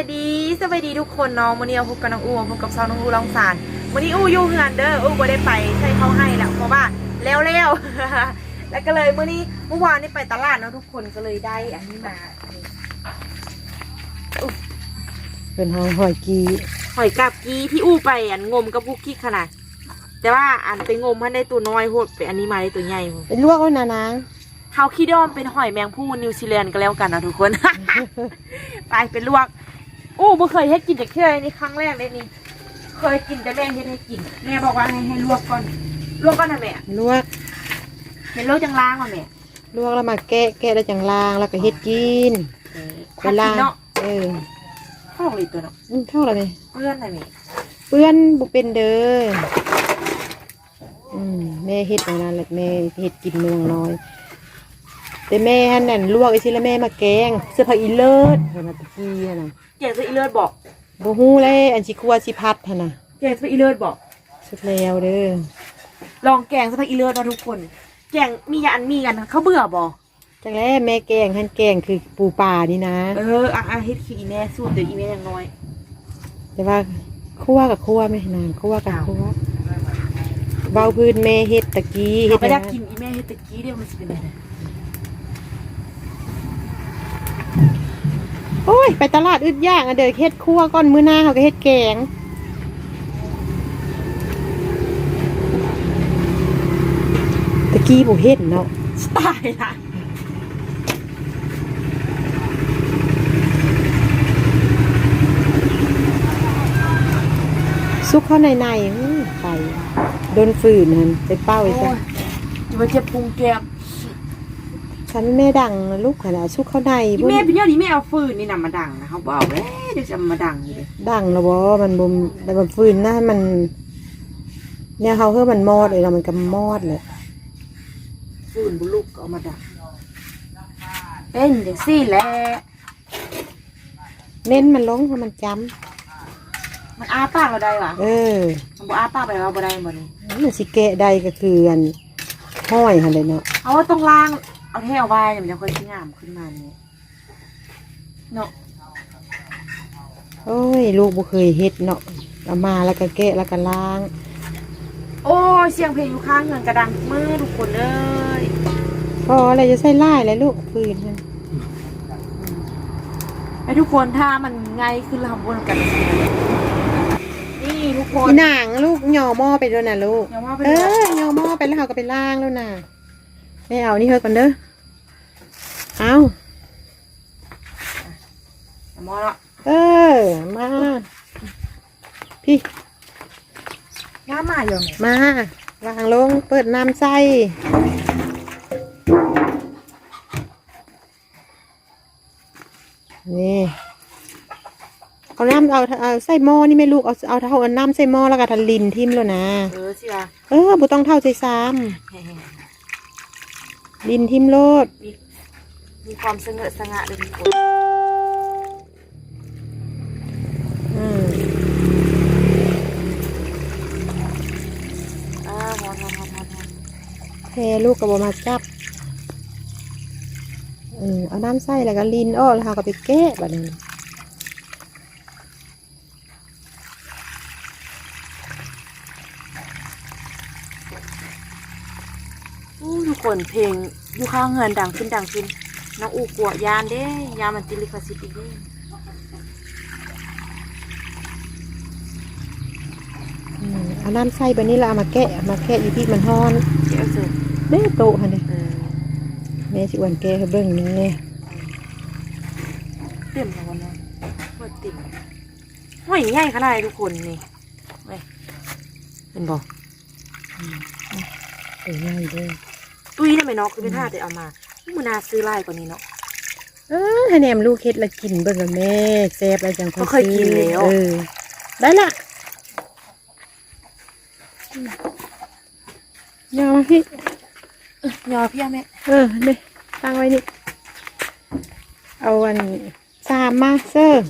ายดีสบายดีทุกคนเนาะมื้อนี้เราพบกับน้องอูพบกับซาวน้องอูลองสารมื้อนี้อูอยู่เฮือนเด้ออูบ่ได้ไปใช่เขาให้แล้วเพราะว่าแล้วแล้วแล้วก็เลยมื้อนี้เมื่อวานนี่ไปตลาดเนาะทุกคนก็เลยได้อันนี้มาเป็นหอยหอยกีหอยกาบกีที่อู้ไปอันงมกับบุกกี้ขนาด แต่ว่าอันไปงมให้ได้ตัวน้อยโหดไปอันนี้มาได้ตัวใหญ่โหดเป็นลวกไว้นะนางเฮาคิดว่ามันเป็นหอยแมงผู้นิวซีแลนด์ก็แล้วกันนะทุกคน ไปเป็นลวก อู้บ่เคยให้กินแต่แค่นี้ครั้งแรกเลยนี่ เคยกินแต่แม่เฮ็ดให้กิน แม่บอกว่าให้ให้ลวกก่อน ลวกก่อนนะแม่ลวกเห็นลวกจังล้างว่ะแม่ลวกแล้วมาแกะแกะแล้วจังล้างแล้วก็เฮ็ดกินถ้ากินเนาะเออเข้าเลยตัวเนาะอืมเท่าไหร่นี่เพื่อนนะแม่เปื้อนบุเป็นเด้ออืมแม่เฮ็ดอย่างนั้นแหละแม่เฮ็ดกินเมืองน้อยแต่แม่ฮันนั่นลวกไอ้สิแล้วแม่มาแกงเสื้อผ้าอีเลิศเห็นไหมตะกี้หั่นน่ะ เก่งซะอีเลิศบอกบ่ฮู้เลยอันสิครัวสิพัดหั่นน่ะเก่งซะอีเลิศบอก สุดแล้วเด้อลองแกงซะพักอีเลิศเนาะทุกคน แกงมีอันมีกันเขาเบื่อบ่จังแล้แม่แกงหั่นแกงคือปูป่านี่นะ เอออะอะเฮ็ดคืออีแม่สูตรเดี๋ยวอีแม่ยังน้อย แต่ว่าคั่วกับคั่วไหมนางคั่วกับคั่วเบาพื้นแม่เฮ็ดตะกี้เฮ็เขาดไปหได้ยังกินอีแม่เฮ็ดตะกี้เดี๋ยวมันสิเป็นอะไร โอ้ย ไปตลาดอึดย่างอะเด้อเฮ็ดคั่วก้อนมื้อหน้าเขาก็เฮ็ดแกงตะกี้บ่เฮ็ดเนาะสไตล์นะซุกเข้าในในๆอื้อไปโดนฝืนนั่นไปเป้าโอ้อีกจ้ะยอย่ามาเจ็บพุงแก้ม ฉันแม่ดังนะลูกขนาดซุกเข้าในอีบ่แม่พี่เนี้ยนี่แม่เอาฟืนนี่นำมาดังนะเขาบอกเอ้เดี๋ยวจะเอามาดังอยู่เลยดังแล้วบ่มันบ่แต่มันฝืนนะมัน เนี่ยเขาเฮือมันมอดเลยแล้วมันก็มอดเลยฟืนบุลุกก็เอามาดังเป็นจังซี่แหละเน้นมันลงเพราะมันจมันอ้าปากเราได้หวะำเออมันบ่อ้าปากไปว่าบ่ได้บ่นี่มันสิแกะได้ก็คืออันห้อยหันเลยเนาะ เอาว่าต้องล้าง เอาแท้เอาไว้เดี๋ยวมันจะค่อยสิงามขึ้นมานี่เนาะโอ้ย ลูกบ่เคยเฮ็ดเนาะเอามาแล้วก็แกะแล้วก็ล้าง โอ้ยเสียงเพลงอยู่ข้างเงินกระดังมือทุกคนเอ้ยพออะไรจะใส่ลายเลยลูกปืนมันให้ทุกคนถ้ามันง่ายขึ้นแล้วทำบนกันนี่ทุกคนอีนางลูกหย่อหม้อไปด้วยนะลูกอย่าว่าไปเอเลยอหย่อหม้อไปแล้วเขาก็ไปล้างแล้วนะ ไม่เอานี่เฮอะก่อนเด้อเอาอย่ามอละเออมาพี่น้ามาอยู่ไหนมาวางลงเปิดน้ำใส่นี่เอาน้ำเอาเอาใส่หม้อนี่ไหม่ลูกเอาเอาเท่าเอาน้ำใส่หม้อแล้วก็ทันลินทิมแล้วนะ เออสิวะเออบุต้องเท่าใจซ้ำ ลินทิมโลด มีมีความสงบสงะเลยทุกคนอืมอ่าฮอนฮอนฮอนฮอนฮอนแพรลูกกับบมาจับอืมเอาน้ำใส่แล้วก็ลินอ้อแล้วเขาก็ไปแก้แบบนี้ อู้ทุกค นเพลงอยู่ข้างเงินดังขึ้นดังขึ้น น้องอูกลัวยานเด้ยานมันติดลิขสิทธิ์อีกเด้อืมเอาน้ำใส่แบบนี้แล้วเอามาแกะเอามาแกะอยู่ที่มันฮ้อนเจ้าเสือเด้โตะค่ะเนี่ยเออแม่สิอ้วนแกะให้เบิ่งนี่เต็มแล้ววันนี้เปิดติ่มห้อยใหญ่ขนาดไหนทุกคนนี่เว้ยเป็นบอกเออง่ายเด้อ ตุ้ยได้ไหมเนาะคือเป็นท่าแต่เอามามือนาซื้อไล่กว่านี้เนาะเออให้แหนมลูกเฮ็ดแล้วกินเบิ่งกับแม่แซ่บแล้วจังเขาเคยกินแล้วเออได้ละยาวมาพี่ยอพี่อะแม่เออนี่ตั้งไว้นี่เอาอันสามมาเซอร์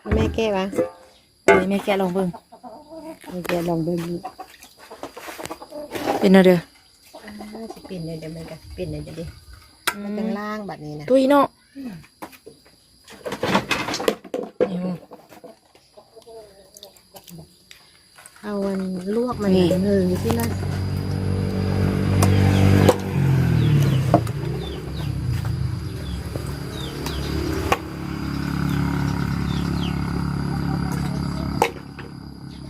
เอาแม่แก้วะเออแม่แกะลองเบิ่ง แม่แก้ลองเบิ่งดูเป็นอะไรเด้ออ่าสิเป็นเนี่ยเดี๋ยวมันก็เป็นเนี่ยเดี๋ยวดิมันเป็นล่างแบบนี้นะตุยเนาะเอาอันลวกมันเงยที่ละ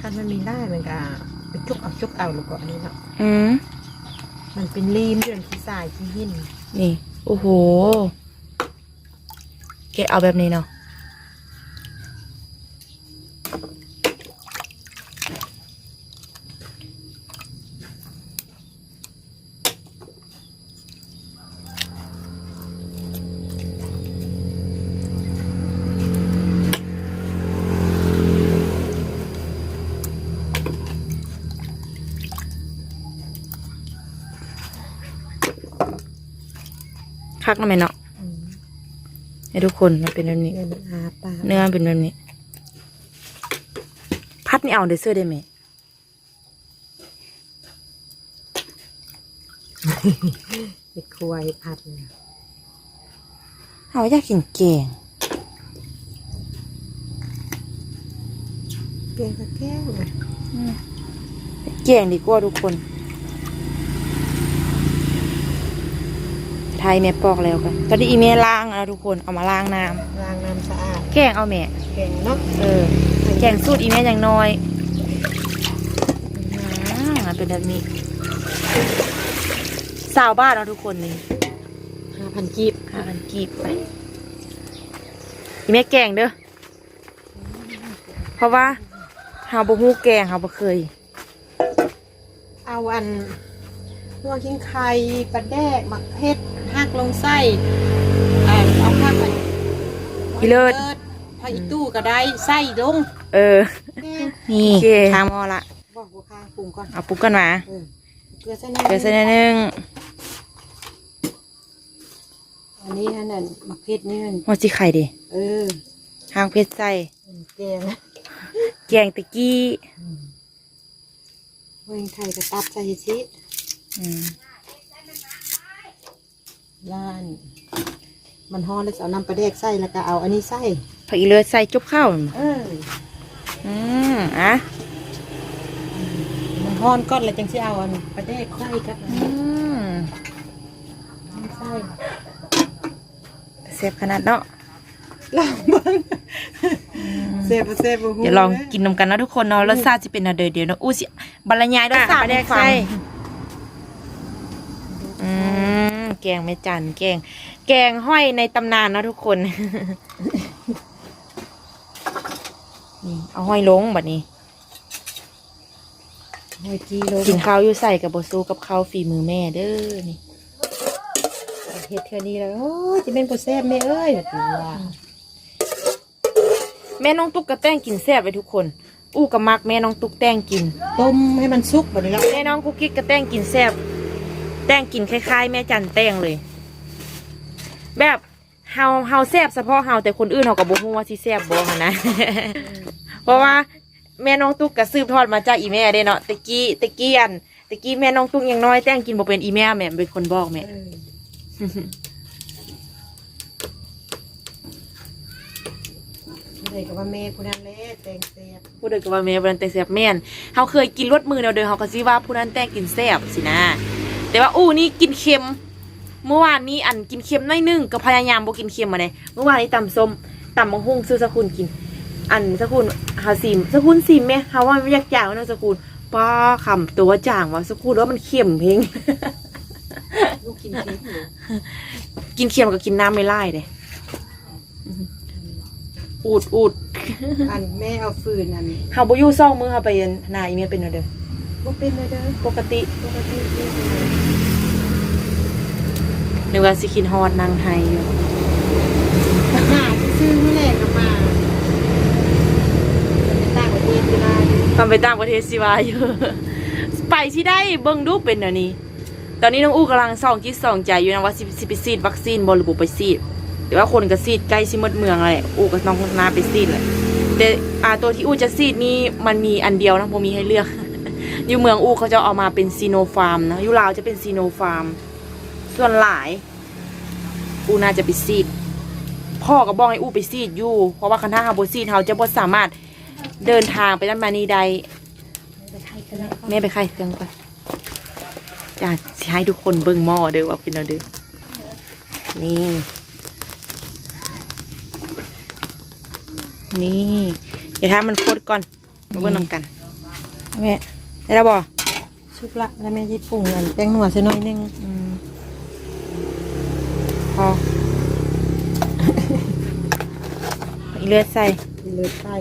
คันมันมีได้มันก็ไปจุกเอาจุกเอาลูกก่อนนี่เนาะอืมมันเป็นรีมเรื่องที่สายที่หินนี่ โอ้โหแกะเอาแบบนี้เนาะ คักนะแม่เนาะอืมให้ทุกคนมันเป็นแบบนี้ เนื้อมันอาปากเนื้อมันเป็นแบบนี้ พัดนี่เอาเดยวเสื้อได้ไหมเห็ดควายผัดเนี่ยเอาอยากกินแกงแกงกะแก้วเลยแกงดีกว่าทุกคน ไทยแม่ปอกแล้วกันตอนนี้อีเมล้างแล้วทุกคนเอามาล้างน้ล้างน้ำสะอาดำแกงเอาแม่แกงเนาะเออแกงสูตรอีเมอย่างน้อยอ่าเป็นแบบนี้สาวบ้านเราะทุกคนนี่ห้าพันกีบห้าพันกีบไปอีเมแกงเด้อเพราะว่าเฮาบ่ฮู้แกงเฮาบ่เคย เอาอันหัวขิงไข่ปลาแดกหมักเพช รหักลงไส้อ่าเอาข้าวไปอีเลิศ พออีตู้ก็ได้ไส้ลงเออแกงนี่ทางหมอละ บอกหัวข้างปรุงก่อนเอาปุ๊กกันมาเออเกลือใส่เดี๋ยวใส่นิดนึงอันนี้อันนั้นหมักเพชรนี่มันหัวจีไข่ดิเออหางเพชรใส่แกงแกงตะกี้หัวขิงไข่ก็ตับใส่ชิอืม ล้าน มันฮ้อนแล้วจะเอาน้ำปลาแดกใส่แล้วก็เอาอันนี้ใส่ผักอีเลือดใส่จุบข้าวมันบ่เอออืมอะมันฮ้อนก้อนแล้วจังสิเอาอันปลาแดกใส่กับอืมใส่เซฟขนาดเนาะลองเบิ่งเซฟบ่เซฟบ่ฮู้เดี๋ยวลองกินนมกันนะทุกคนเนาะรสชาติจะเป็นอะไรเดี๋ยวเนาะอู้สิบรรยายด้วยสามแดกใส่อืม แกงแม่จันแกง แกงห้อยในตำนานเนาะทุกคน นี่เอาห้อยลงแบบนี้หอยจีโลกินข้าวอยู่ใส่กับบซูกับข้าวฝีมือแม่เด้อนี่เฮ็ดเท่านี้แล้วโอ้ยจะเป็นบ่แซ่บแม่เอ้ยแบบนี้ว่าแม่น้องตุ๊กกระแต้งกินแซ่บไปทุกคน อู้กับมักแม่น้องตุ๊กแต้งกิน ต้มให้มันสุกบัดนี้แล้วแม่น้องกุ๊กกิ๊กกระแต้งกินแซ่บ แต้งกินคล้ายๆ แม่จันแต้งเลย แบบเฮาเฮาแซ่บเฉพาะเฮาแต่คนอื่นเฮาก็บ่ฮู้ว่าสิแซ่บบ่หั้นนะ เพราะว่าแม่น้องตุ๊กก็สืบทอดมาจากอีแม่เด้เนาะตะกี้ตะกี้อันตะกี้แม่น้องตุ๊กยังน้อยแต้งกินบ่เป็นอีแม่แม่เป็นคนบอกแม่เออผู้ใดก็ว่าแม่ผู้นั้นแหละแตงแซ่บผู้ใดก็ว่าแม่บ่นั้นแต่แซ่บแม่นเฮาเคยกินรสมือแนวเดิมเฮาก็สิว่าผู้นั้นแต่งกินแซ่บสินะ แต่ว่าอู้นี่กินเค็ม เมื่อวานนี้อันกินเค็มหน้อยหนึงก็พยายามบ่กินเค็มมาเลยเมื่อวานนี้ตำส้มตำมังหุ่งซื้อสกุลกิน อันสกุลหาซิมสกุลซิมไหมเฮาว่ามันอยากจ่างว่าน้องสกุลป้าคำตัวจ่างว่าสกุลว่ามันเค็มเพงลูกกินเค้กอยู่กินเค็มก็กินน้ำไม่ไล่เด้อูดอูดอันแม่เอาฟืนอันเฮาบ่อยู่ซ่องมือเฮาไปหนาอีเมลเป็นเอาเด้อบ่เป็นเลยเด้อปกติปกติเด้อ นึกว่าสิคินฮอดนางไทยอยู่หาซื้อๆนี่แหละก็มาเป็นต่างประเทศก็ได้ทำไปต่างประเทศสิวาอยู่ไปที่ได้เบิ่งดูเป็นอันนี้ ตอนนี้น้องอู้กำลังส่องจิตส่องใจอยู่นะว่าสิสิไปซีดวัคซีนบหรือบ่ไปซีดแต่ว่าคนก็ซีดใกล้สิหมดเมืองแล้วแหละอู้ก็ต้องนาไปซีดแหละแต่อ่าตัวที่อู้จะซีดนี่มันมีอันเดียวนะบ่มีให้เลือกอยู่เมืองอู้เขาจะเอามาเป็นซีโนฟาร์มนะอยู่ลาวจะเป็นซีโนฟาร์ม ส่วนหลาย อูน่าจะไปซีด พ่อก็บอกให้อูไปซีดอยู่ เพราะว่าคันท่าฮาโบซีดเขาจะบ่สามารถเดินทางไปนั่นมานี่ใดแม่ไปไข่เครื่องก่อนจะสิให้ทุกคนเบิ่งหม้อเด้อว่าเป็นเอาเด้อนี่ นี่เดี๋ยวถ้ามันโคตรก่อนมาเบิ่งนำกันแม่ได้แล้วบ่ชุกละแล้วแม่ยิปรุงอันแป้งนัวซะหน่อยหนึงอืม พออีเลือดใส่เลือดไส้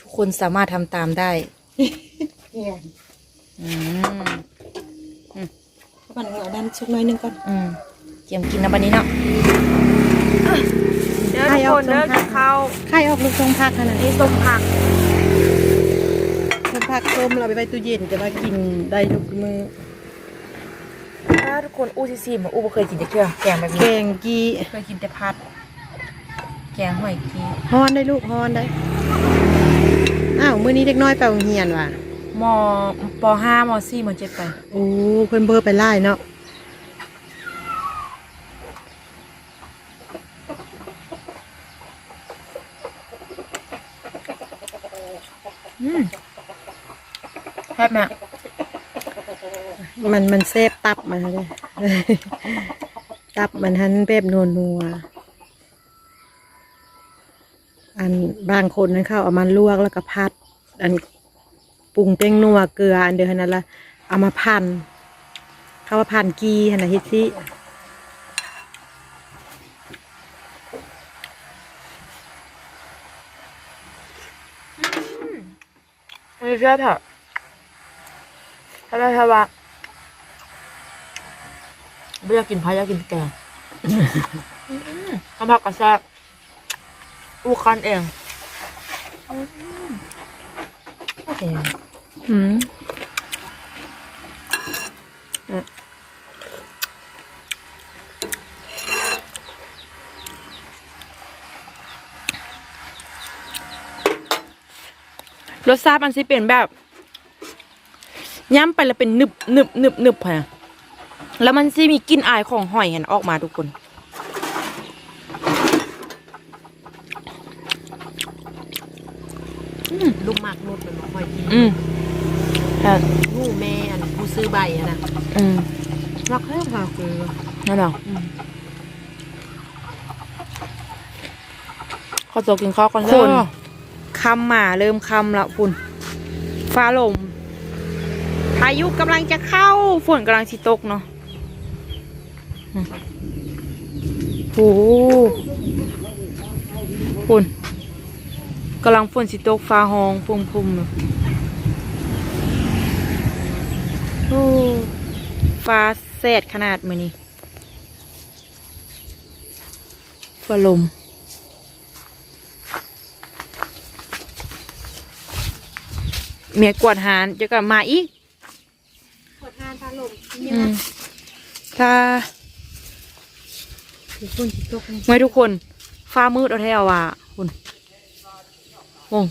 ทุกคนสามารถทำตามได้แก่อืมมันเอาด้านชุกหน่อยหนึงก่อนอืมเตรียมกินนะบันนี้เนาะ เด้อใครทุกเอาคนเด้อส้มผักิกนข้าวไข่ออกลูกทรงผักขนาดนี้นี่ส้มผักทรงผักต้มเราไปไว้ตู้เย็นจะมากินได้ทุกมื้อถ้าทุกคนอู้ซีซีมาอู้บ่เคยกินแต่เกลือแกงแบบแกนี้งกีเคยกินแต่พัด แกงหอยกีฮอนได้ลูกฮอนได้อ้าวมื้อนี้เด็กน้อยไปโรงเรียนว่ะมปห้ามสี่มเจ็ดไปโอ้เพิ่นเบอร์ไปไล่เนาะ แซ่บไหมอะมันมันเซฟตับมันเลยตับมันหันแบบนัวนัวๆอันบางคนนั้นเข้าเอามาลวกแล้วก็พัด อันปรุงเป้งนัวเกลืออันเดียวนั้นละเอามาพันเขาว่าพันกีหันนะเฮ็ดสิไม่เชื่อเถอะ ถ้าได้ถ้าว่าไม่อยากกินพายอยากกินแกงน้ำผักกระแซบอู้คันเองแกงอืมรสชาติมันสิเป็นแบบ ย่ำไปแล้วเป็นหนึบหนึบหนึบหนึบค่ะแล้วมันสิมีกลิ่นอายของหอยเห็นออกมาทุกคนลูกหมากนุดเป็นบ่ค่อยกินอืมแต่งูแม่อันผู้ซื้อใบอะนะอืมรักแค่ค่ะคือนั่นเหรอข้าวโจกินข้าวกันคเด้อนคำมาเริ่มคำละฝุ่นฟ้าลม พายุกำลังจะเข้าฝนกำลังสิตกเนาะโอ้โหฝนกำลังฝนสิตกฟ้าห้องพุ่มพุ่มเนาะโอ้ฟ้าแสดขนาดมือนี้ฟ้าลมเมียกวดหานจะกลับมาอีก ลมอืมถ้าคือคนสิตกนี่เมื่อทุกคน ฟ้ามืดเอาแท้ว่ะคุณงง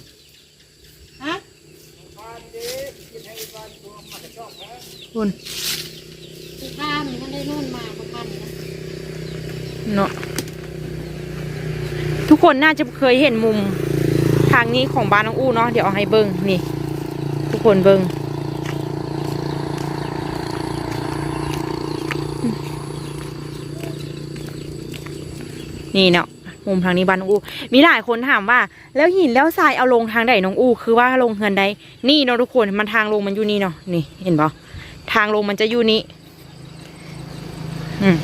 ฮะคุณคือข้ามมันได้นู่นมาประพันนะเนาะทุกคนน่าจะเคยเห็นมุมทางนี้ของบ้านน้องอู้เนาะเดี๋ยวเอาให้เบิ้งนี่ ทุกคนเบิ้ง นี่เนาะมุมทางนี้บ้านน้องอูมีหลายคนถามว่า แล้วหินแล้วทรายเอาลงทางใดน้องอูคือว่าลงเฮือนใดนี่เนาะทุกคนมันทางลงมันอยู่นี่เนาะนี่เห็นปะทางลงมันจะอยู่นี่อืม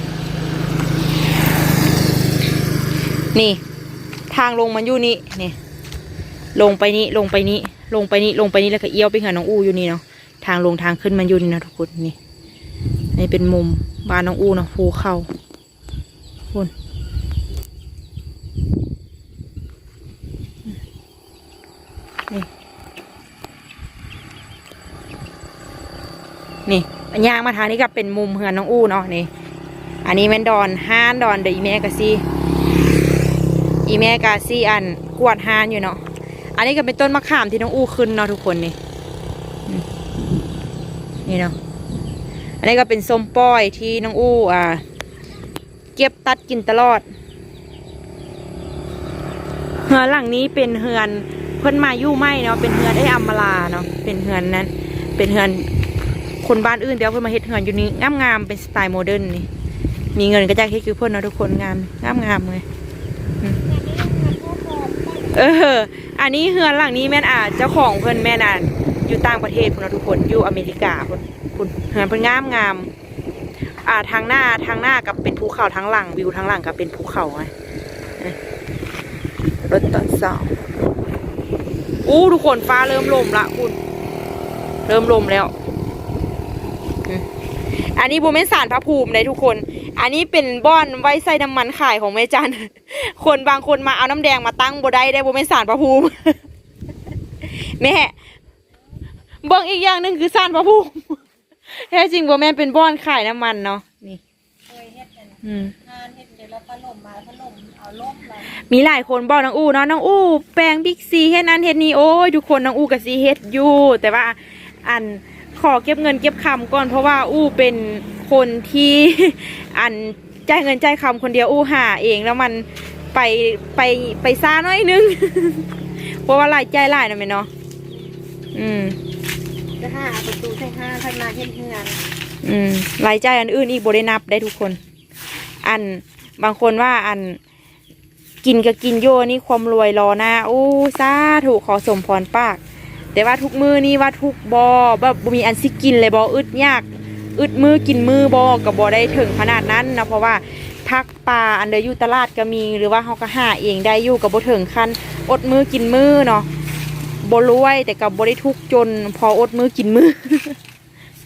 นี่ ทางลงมันอยู่นี่นี่ลงไปนี่ลงไปนี่ลงไปนี่ลงไปนี่แล้วก็เอี้ยวไปหาน้องอูอยู่นี่เนาะทางลงทางขึ้นมันอยู่นี่นะทุกคนนี่นี่เป็นมุมบ้านน้องอูเนาะภูเขาคุณ นี่ย่างมาทางนี้ก็เป็นมุมเฮือนน้องอู้เนาะนี่ อันนี้แม่นดอนห้านดอนเดี๋ยวอีแม่กะซี่อีแม่กะซี่อันกวาดห้านอยู่เนาะอันนี้ก็เป็นต้นมะขามที่น้องอู้ขึ้นเนาะทุกคนนี่นี่เนาะอันนี้ก็เป็นส้มป้อยที่น้องอู้อ่า เก็บตัดกินตลอดเฮือนหลังนี้เป็นเฮือนเพิ่นมายู่ไม่เนาะเป็นเฮือนไอ้อัมมาลาเนาะเป็นเฮือนนั้น เป็นเฮือน คนบ้านอื่นเดี๋ยวเพิ่นมาเฮ็ดเฮือนอยู่นี่งามๆเป็นสไตล์โมเดิร์นนี่มีเงินก็จะเฮ็ดคือเพิ่นเนาะทุกคนงามงามๆเลยเออ อันนี้เฮือนหลังนี้แม่นอะเจ้าของเพิ่นแม่นอะอยู่ต่างประเทศพุ่นนะทุกคนอยู่อเมริกาพุ่นพุ่นเฮือนเพิ่นงามงามๆอ่าทางหน้าทางหน้ากับเป็นภูเขาทางหลังวิวทางหลังกับเป็นภูเขาไงรถตอนเช้าอู้ทุกคนฟ้าเริ่มลมละคุณ เริ่มลมแล้ว อันนี้โบเมนสารพระภูมิเลยทุกคน อันนี้เป็นบ้อนไว้ใส่น้ำมันขายของแม่จันคนบางคนมาเอาน้ำแดงมาตั้งโบได้ได้โบเมนสารพระภูมิแม่เบิ่งอีกอย่างหนึ่งคือสารพระภูมิแท้จริงโบแมนเป็นบ้อนขายน้ำมันเนาะนี่เคยเฮ็ดกันอืมงานเฮ็ดเดี๋ยวเราพัดลมมาพัดลมเอาล่มมามีหลายคนบอกน้องอู้เนาะน้องอู้แปลงบิ๊กซีเฮ็ดนั้นเฮ็ดนี้โอ้ยทุกคนน้องอู้กับซีเฮ็ดอยู่แต่ว่าอัน ขอเก็บเงินเก็บคำก่อนเพราะว่าอู้เป็นคนที่อันจ่ายเงินจ่ายคำคนเดียวอู้หาเองแล้วมันไปไปไปซ่าน้อยนึง เพราะว่าหลายใจายหลายนะแม่เนาะอืมจะห้าประตูใส่ห้าท่านมาเฮ็ดเฮือนอืมรายจ่ายอันอื่นอีกบได้นับได้ทุกคน อันบางคนว่าอันกินก็กินโยนี่ความรวยรอหน้าโอ้สาถูกขอสมพรปาก แต่ว่าทุกมือนี่ว่าทุกบอแบบบ่มีอันสิกินเลยบออึดยาก อึดมือกินมือบอกับบอได้ถึงขนาดนั้นนะเพราะว่าพักปลาอันเดออยู่ตลาดก็มีหรือว่าเขาก็หาเองได้อยู่กับบ่ถึงขั้นอดมือกินมือเนาะบ่รวยแต่กับบ่ได้ทุกข์จน พออดมือกินมือ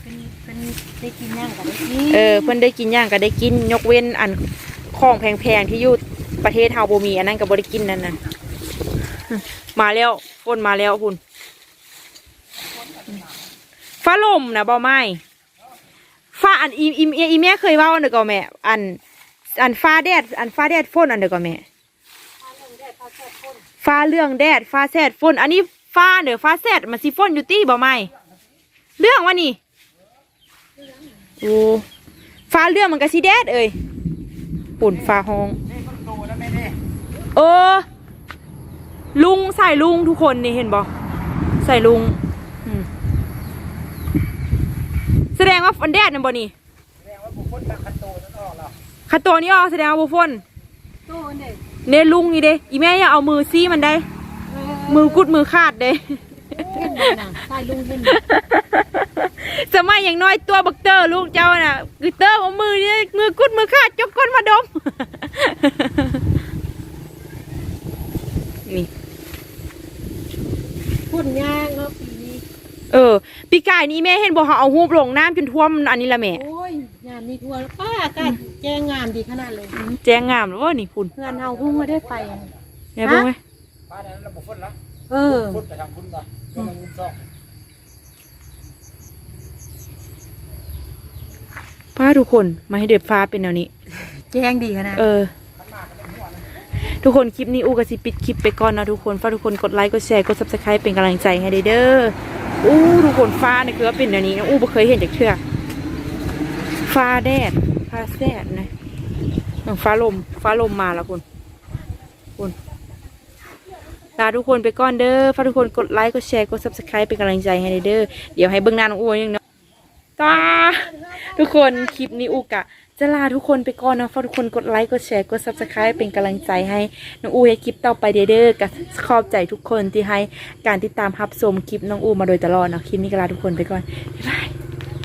เป็นเป็นได้กินย่างกับได้กินเออเพิ่นได้กินอย่างก็ได้กินยกเว้นอันของแพงๆที่อยู่ประเทศเฮาบ่มีอันนั้นก็บ่ได้กินนั่นน่ะมาแล้วฝนมาแล้วคุณ ฟ้าลมนะบ่ไหม้ฟ้าอันอีอีอีแม่เคยว้าอันเด้อก็แม่ อัน อันฟ้าแดด อันฟ้าแดดฝนอันเด้อก็แม่ฟ้าเรื่องแดดฟ้าแซดฝนอันนี้ฟ้าเด้อฟ้าแซดมันสิฝนอยู่ตี้บ่ไหม้เรื่องวะนี่โอ้ฟ้าเรื่องมันก็สีแดดเอ้ยปุ่นฟ้าห้องเออ ลุงใส่ลุงทุกคนนี่เห็นบ่ใส่ลุงอืม แสดงว่าฝนแดดนั่นบ่นี่ขัดตัวนี่ออกแสดงว่าบุฝนตู้เนี่ยเนลุงนี่เด้อีแม่อย่าเอามือซี่มันได้ มือกุดมือขาดเด้เห็นบ่น่ะใส่ลุงเห็นบ่สมัยอย่างน้อยตัวบักเตอร์ลูกเจ้าน่ะคือเตอร์เอามือนี่มือกุดมือขาดจกก้นมาดม นี่พุ่นย่างเนาะปีนี้ เออ ปีกายนี้แม่เห็นบอกเขาเอาหูบลงน้ำจนท่วมอันนี้ละแม่ โอ้ยงานมีทัวร์ป้าอากาศแจ้งงามดีขนาดเลย แจ้งงามหรือว่านี่คุณเฮือนเฮาเพิ่งมาได้ไปอะแม่เบิ่งไหมบ้านนั้นเราบุกฟุตละเออฟุตไปทางคุณป่ะก็มันมุมซอกป้าทุกคนมาให้เด็ดฟ้าเป็นแนวนี้ แจ้งดีขนาด เออ ทุกคนคลิปนี้อู้ก็สิปิดคลิปไปก่อนนะทุกคน ฝากทุกคนกดไลค์ กดแชร์ กดซับสไครป์เป็นกำลังใจให้เด้อ อู้ทุกคนฟ้าเนี่ยคือว่าเป็นแนวนี้นะอู้บ่เคยเห็นจากเทื่อฟ้าแดดฟ้าแซดนะฟ้าลม ฟ้าลมมาแล้วคุณคุณลาทุกคนไปก่อนเด้อฝากทุกคนกดไลค์กดแชร์กดซับสไครป์เป็นกำลังใจให้เด้อเดี๋ยวให้เบิ่งหน้าน้องอู้ยังเนาะตาทุกคนคลิปนี้อู้กะ จะลาทุกคนไปก่อนนะฝากทุกคนกดไลค์กดแชร์กด subscribe เป็นกำลังใจให้น้องอูให้คลิปต่อไปเด้อๆกับขอบใจทุกคนที่ให้การติดตามรับชมคลิปน้องอูมาโดยตลอดเนาะคลิปนี้ก็ลาทุกคนไปก่อนบ๊ายบาย